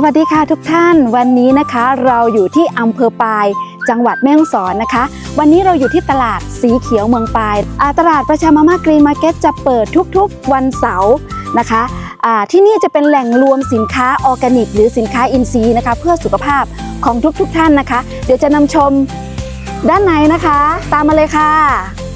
สวัสดีค่ะทุกท่านวันนี้นะคะ เราอยู่ที่อำเภอปาย จังหวัดแม่ฮ่องสอนนะคะ วันนี้เราอยู่ที่ตลาดสีเขียวเมืองปายาตลาดประชามาม่ากรีนมาร์เก็ตจะเปิดทุกๆวันเสาร์นะคะที่นี่จะเป็นแหล่งรวมสินค้าออร์แกนิก หรือสินค้าอินทรีย์นะคะ เพื่อสุขภาพของทุกๆท่านนะคะ เดี๋ยวจะนำชมด้านในนะคะ ตามมาเลยค่ะ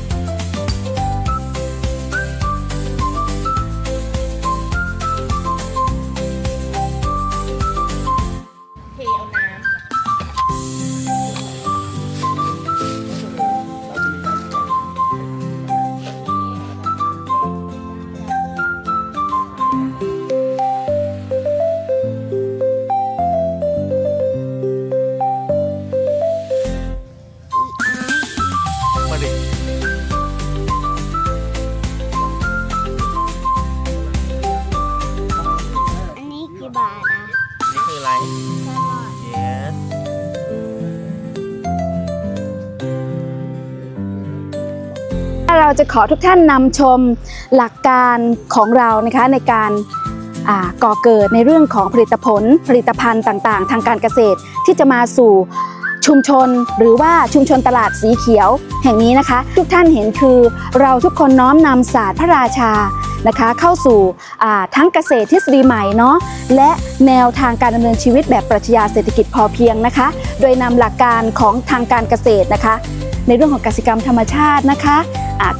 นี่คืออะไร yes เราจะขอทุกท่านนำชมหลักการของเรานะคะในการอ่าก่อเกิดในเรื่องของผลิตผลผลิตภัณฑ์ต่างๆ ทางการเกษตรที่จะมาสู่ ชุมชนหรือว่าชุมชนตลาดสีเขียว แห่งนี้นะคะ ทุกท่านเห็นคือเราทุกคนน้อมนำศาสตร์พระราชานะคะเข้าสู่ทั้งเกษตรทฤษฎีใหม่เนาะและแนวทางการดำเนินชีวิตแบบปรัชญาเศรษฐกิจพอเพียงนะคะ โดยนำหลักการของทางการเกษตรนะคะ ในเรื่องของกสิกรรมธรรมชาตินะคะ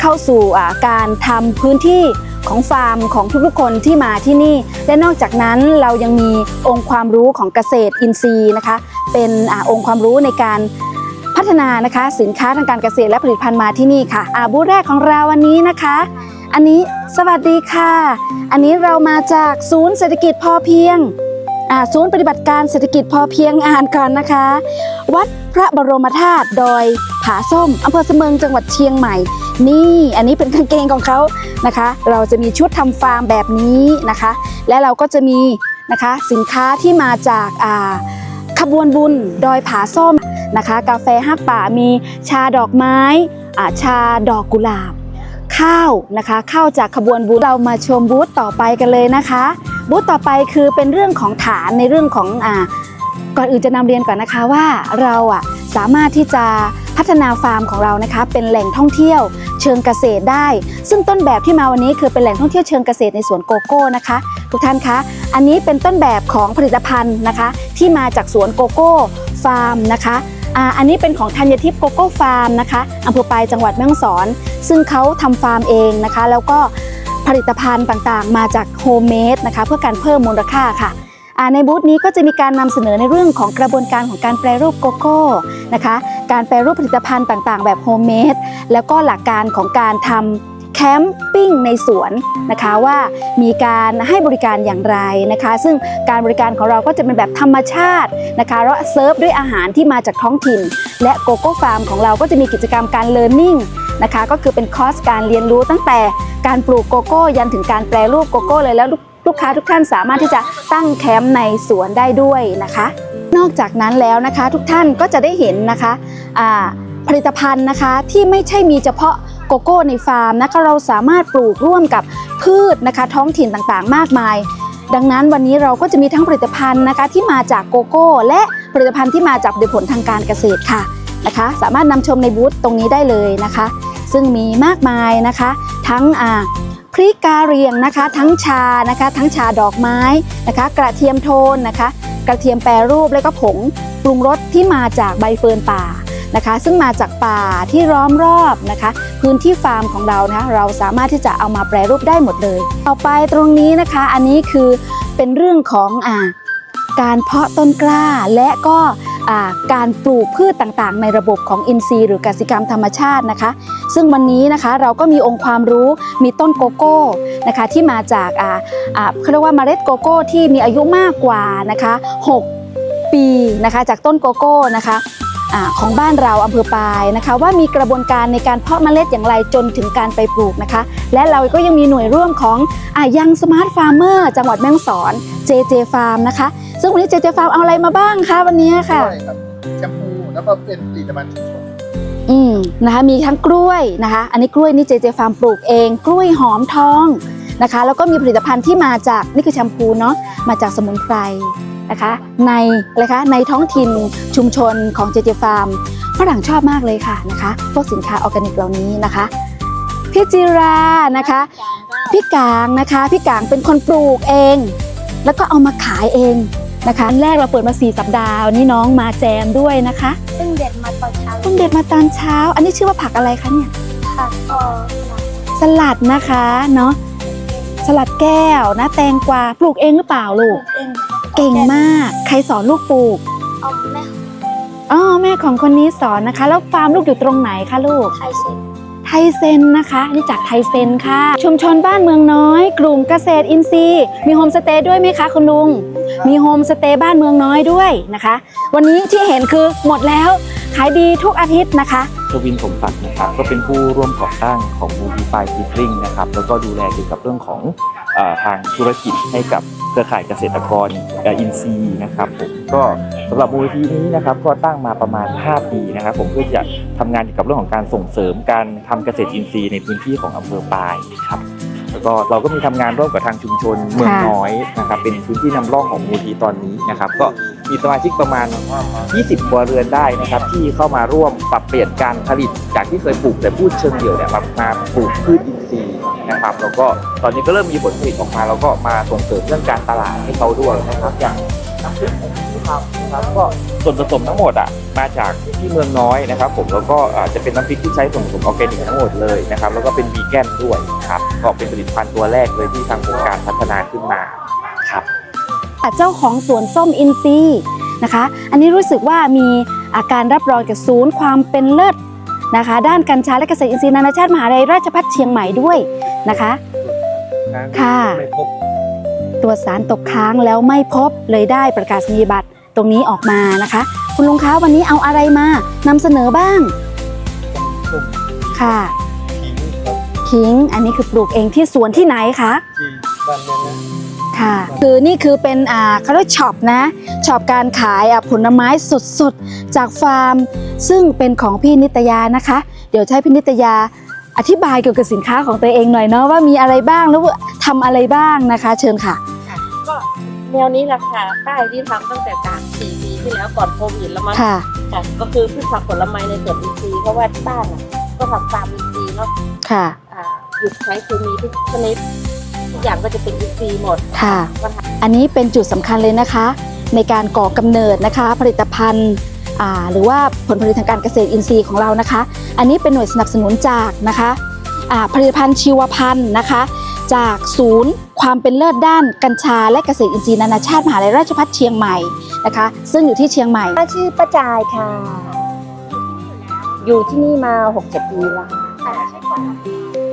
เข้าสู่การทำพื้นที่ ของฟาร์มของทุกๆคนที่มาที่นี่ และนอกจากนั้นเรายังมีองค์ความรู้ของเกษตรอินทรีย์นะคะ เป็นอองค์ความรู้ในการพัฒนานะคะสินค้าทางการเกษตรและผลิตภัณฑ์มาที่นี่ค่ะอาบูธแรกของเราวันนี้นะคะ อันนี้สวัสดีค่ะ อันนี้เรามาจากศูนย์เศรษฐกิจพอเพียงศูนย์ปฏิบัติการเศรษฐกิจพอเพียงอ่านก่อนนะคะ วัดพระบรมธาตุดอย ผาส้มอำเภอเสมิงจังหวัดเชียงใหม่ นี่อันนี้เป็นกางเกงของเขานะคะ เราจะมีชุดทำฟาร์มแบบนี้นะคะ และเราก็จะมีนะคะสินค้าที่มาจากอ่าขบวนบุญดอยผาส้มนะคะ กาแฟฮักป่ามีชาดอกไม้อาชาดอกกุหลาบ ข้าวนะคะข้าวจากขบวนบุญเรามาชมบูธต่อไปกันเลยนะคะ บูธต่อไปคือเป็นเรื่องของฐานในเรื่องของอ่าก่อนอื่นจะนำเรียนก่อนนะคะว่าเราอะ สามารถที่จะพัฒนาฟาร์มของเรานะคะ เป็นแหล่งท่องเที่ยว เชิงเกษตรได้ ซึ่งต้นแบบที่มาวันนี้คือเป็นแหล่งท่องเที่ยวเชิงเกษตรในสวนโกโก้นะคะ ทุกท่านคะ อันนี้เป็นต้นแบบของผลิตภัณฑ์นะคะ ที่มาจากสวนโกโก้ฟาร์มนะคะอันนี้เป็นของธัญทิพย์โกโก้ฟาร์มนะคะอำเภอปายจังหวัดแม่ฮ่องสอน ซึ่งเขาทำฟาร์มเองนะคะ แล้วก็ผลิตภัณฑ์ต่างๆ มาจากโฮมเมดนะคะ เพื่อการเพิ่มมูลค่าค่ะ ในบูธนี้ก็จะมีการนำเสนอในเรื่องของกระบวนการของการแปรรูปโกโก้นะคะ การแปรรูปผลิตภัณฑ์ต่างๆ แบบโฮมเมดแล้วก็หลักการของการทำแคมปิ้งในสวนนะคะว่ามีการให้บริการอย่างไรนะคะ ซึ่งการบริการของเราก็จะเป็นแบบธรรมชาตินะคะแล้วเซิร์ฟด้วยอาหารที่มาจากท้องถิ่น และโกโก้ฟาร์มของเราก็จะมีกิจกรรมการเลิร์นนิ่งนะคะก็คือเป็นคอร์สการเรียนรู้ตั้งแต่การปลูกโกโก้ยันถึงการแปรรูปโกโก้เลยแล้ว ลูกค้าทุกท่านสามารถที่จะตั้งแคมป์ในสวนได้ด้วยนะคะ นอกจากนั้นแล้วนะคะทุกท่านก็จะได้เห็นนะคะผลิตภัณฑ์นะคะที่ไม่ใช่มีเฉพาะโกโก้ในฟาร์มนะคะเราสามารถปลูกร่วมกับพืชนะคะท้องถิ่นต่างๆ มากมาย ดังนั้นวันนี้เราก็จะมีทั้งผลิตภัณฑ์นะคะที่มาจากโกโก้ และผลิตภัณฑ์ที่มาจากผลิตผลทางการเกษตรค่ะนะคะสามารถนำชมในบูธตรงนี้ได้เลยนะคะ ซึ่งมีมากมายนะคะ ทั้งอ่า พริกกาเรียงนะคะ ทั้งชานะคะ ทั้งชาดอกไม้นะคะ กระเทียมโทนนะคะ กระเทียมแปรรูปแล้วก็ผงปรุงรสที่มาจากใบเฟิร์นป่านะคะ ซึ่งมาจากป่าที่ล้อมรอบนะคะ พื้นที่ฟาร์มของเรานะคะเราสามารถที่จะเอามาแปรรูปได้หมดเลย ต่อไปตรงนี้นะคะอันนี้คือเป็นเรื่องของอ่าการเพาะต้นกล้าและก็ การปลูกพืชต่างๆ ในระบบของอินทรีย์หรือกสิกรรมธรรมชาตินะคะ ซึ่งวันนี้นะคะเราก็มีองค์ความรู้มีต้นโกโก้นะคะที่มาจากอ่าเขาเรียกว่าเมล็ดโกโก้ที่มีอายุมากกว่านะคะ6ปีนะคะจากต้นโกโก้นะคะ อาของบ้านเราอำเภอปายนะคะ ว่ามีกระบวนการในการเพาะเมล็ดอย่างไรจนถึงการไปปลูกนะคะ และเราก็ยังมีหน่วยร่วมของอายังสมาร์ทฟาร์มเมอร์จังหวัดแม่ฮ่องสอน JJ Farm นะคะ ซึ่งวันนี้ JJ Farm เอาอะไรมาบ้างคะวันนี้ค่ะกล้วยครับแชมพูแล้วก็เป็นผลิตภัณฑ์ชุมชนอืมนะคะมีทั้งกล้วยนะคะ อันนี้กล้วยนี่เจเจฟาร์มปลูกเอง กล้วยหอมทองนะคะ แล้วก็มีผลิตภัณฑ์ที่มาจากนี่คือแชมพูเนาะมาจากสมุนไพร นะคะ ในอะไรคะในท้องถิ่นชุมชนของเจเจฟาร์มฝรั่งชอบมากเลยค่ะนะคะ พวกสินค้าออร์แกนิกเหล่านี้นะคะพี่จิรานะคะพี่กางนะคะพี่กางเป็นคนปลูกเอง แล้วก็เอามาขายเองนะคะอันแรกเราเปิดมา4สัปดาห์วันนี้น้องมาแจมด้วยนะคะซึ่งเด็ดมาตอนเช้าเพิ่งเด็ดมาตอนเช้า อันนี้ชื่อว่าผักอะไรคะเนี่ยผักออกสลัดนะคะเนาะสลัดแก้วนะแตงกวาปลูกเองหรือเปล่าลูกเองเก่งมาก ใครสอนลูกปลูกเอาแม่อ๋อแม่ของคนนี้สอนนะคะ แล้วฟาร์มลูกอยู่ตรงไหนคะลูก ไทยเซ็นไทยเซนนะคะนี่จากไทยเซนค่ะ ชุมชนบ้านเมืองน้อย กลุ่มเกษตรอินทรีย์ มีโฮมสเตย์ด้วยไหมคะคุณลุง มีโฮมสเตย์บ้านเมืองน้อยด้วยนะคะ วันนี้ที่เห็นคือหมดแล้ว ขายดีทุกอาทิตย์นะคะ ทวินสมศักดิ์นะครับก็เป็นผู้ร่วมก่อตั้งของมูล i ฟ y ฟิตริงนะครับแล้วก็ดูแลเกี่ยวกับเรื่องของอทางธุรกิจให้กับเครือข่ายเกษตรกรอินซีย์นะครับผมก็สำหรับมูลทีนี้นะครับก็ตั้งมาประมาณ 5 ปีนะครับ ผมเพื่อจะทำงานเกี่ยวกับเรื่องของการส่งเสริมการทำเกษตรอินทรีย์ในพื้นที่ของอำเภอปายครับแล้วก็เราก็มีทำงานร่วมกับทางชุมชนเมืองน้อยนะครับเป็นพื้นที่นำร่องของมูลทีตอนนี้นะครับ ก็ มีสมาชิกประมาณ 20ครัวเรือนได้นะครับ ที่เข้ามาร่วมปรับเปลี่ยนการผลิต จากที่เคยปลูกแต่พืชเชิงเดี่ยวเนี่ยมามาปลูกพืชอินทรีย์นะครับแล้วก็ตอนนี้ก็เริ่มมีผลผลิตออกมา แล้วก็มาส่งเสริมเรื่องการตลาดให้เขาด้วยนะครับอย่างน้ำพริกของที่ทำนะครับก็ส่วนผสมทั้งหมดอะมาจากที่เมืองน้อยนะครับ ผมแล้วก็อาจจะเป็นน้ำพริกที่ใช้ส่วนผสมออร์แกนิกทั้งหมดเลยนะครับแล้วก็เป็นวีแกนด้วยครับก็เป็นผลิตภัณฑ์ตัวแรกเลยที่ทางโครงการพัฒนาขึ้นมา เจ้าของสวนส้มอินทรีย์นะคะ อันนี้รู้สึกว่ามีอาการรับรองจากศูนย์ความเป็นเลิศนะคะ ด้านกัญชาและเกษตรอินทรีย์นานาชาติมหาวิทยาลัยราชภัฏเชียงใหม่ด้วยนะคะ ค่ะตรวจสารตกค้างแล้วไม่พบเลยได้ประกาศนียบัตรตรงนี้ออกมานะคะ คุณลุงคะวันนี้เอาอะไรมานำเสนอบ้าง ค่ะขิงอันนี้คือปลูกเองที่สวนที่ไหนคะ ค่ะ คือนี่คือเป็นอ่าเขาเรียกช็อปนะช็อปการขายอะผลไม้สดๆ จากฟาร์ม ซึ่งเป็นของพี่นิตยานะคะ เดี๋ยวจะให้พี่นิตยาอธิบายเกี่ยวกับสินค้าของตัวเองหน่อยเนาะว่ามีอะไรบ้างแล้วว่าทำอะไรบ้างนะคะ เชิญค่ะ ก็แนวนี้แหละค่ะป้ายที่ทำตั้งแต่จากสี่ปีที่แล้วก่อนโควิดแล้วมั้งค่ะ ค่ะก็คือพืชผักผลไม้ในสวนอินทรีย์เพราะว่าที่บ้านอะก็ทำฟาร์มอินทรีย์เนาะค่ะ อ่าหยุดใช้เคมีทุกชนิด ทุกอย่างก็จะเป็นอินทรีย์หมดค่ะก็ทอันนี้เป็นจุดสำคัญเลยนะคะ ในการก่อกำเนิดนะคะ ผลิตภัณฑ์อ่าหรือว่าผลผลิตทางการเกษตรอินทรีย์ของเรานะคะ อันนี้เป็นหน่วยสนับสนุนจากนะคะอ่าผลิตภัณฑ์ชีวพันธุ์นะคะ จากศูนย์ความเป็นเลิศด้านกัญชาและเกษตรอินทรีย์นานาชาติมหาวิทยาลัยราชภัฏเชียงใหม่นะคะ ซึ่งอยู่ที่เชียงใหม่ป้าชื่อป้าจายค่ะ อยู่ที่นี่มาหกเจ็ดปีแล้วค่ะ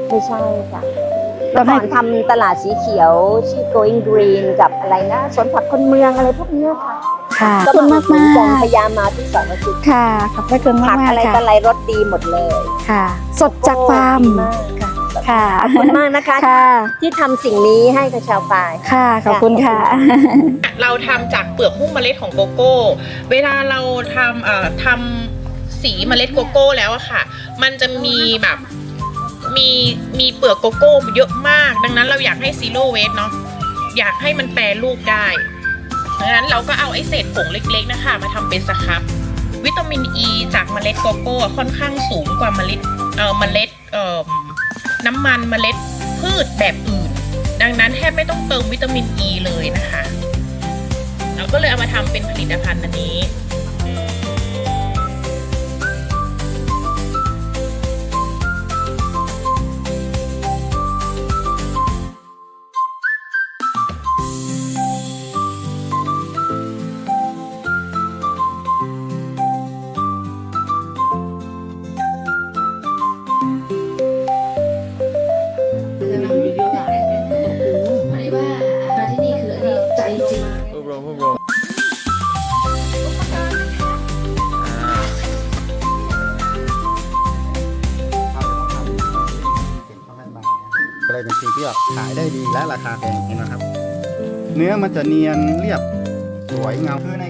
ไม่ใช่ค่ะต้ เมื่อองให้ก่อนทำตลาดสีเขียวชื่อ Going Green กับอะไรนะสวนผักคนเมืองอะไรพวกเนี้ยค่ะค่ะขอบก็คุณมามาอุกดหนุนมากันกพยายามมาทุกเสาร์อาทิตย์ค่ะขอบพระคุณมาผักกมากอะไรค่ะต่ออะไรรสดีหมดเลยค่ะ สดจากฟาร์มดีมากค่ะค่ะขอบคุณมากนะคะค่ะที่ทำสิ่งนี้ให้กับชาวปายค่ะขอบคุณค่ะ เราทำจากเปลือกหุ้มเมล็ดของโกโก้ เวลาเราทำเอ่อทำสีเมล็ดโกโก้แล้วอะค่ะ มันจะมีแบบ มีมีเปลือกโกโก้เยอะมาก ดังนั้นเราอยากให้ซีโร่เวสเนาะอยากให้มันแปรรูปได้ดังนั้นเราก็เอาไอ้เศษผงเล็กๆนะคะ มาทำเป็นสครับ วิตามินอ e ีจากเมล็ดโกโก้ค่อนข้างสูงกว่าเมล็ดเอ่อเมล็ดเอ่อน้ำมันเมล็ดพืชแบบอื่น ดังนั้นแทบไม่ต้องเติมวิตามินอ e ีเลยนะคะ เราก็เลยเอามาทำเป็นผลิตภัณฑ์อันนี้ เลยเป็นสิ่งที่แบบขายได้ดีและราคาแพงนะครับ เนื้อมันจะเนียนเรียบสวยเงาคือใน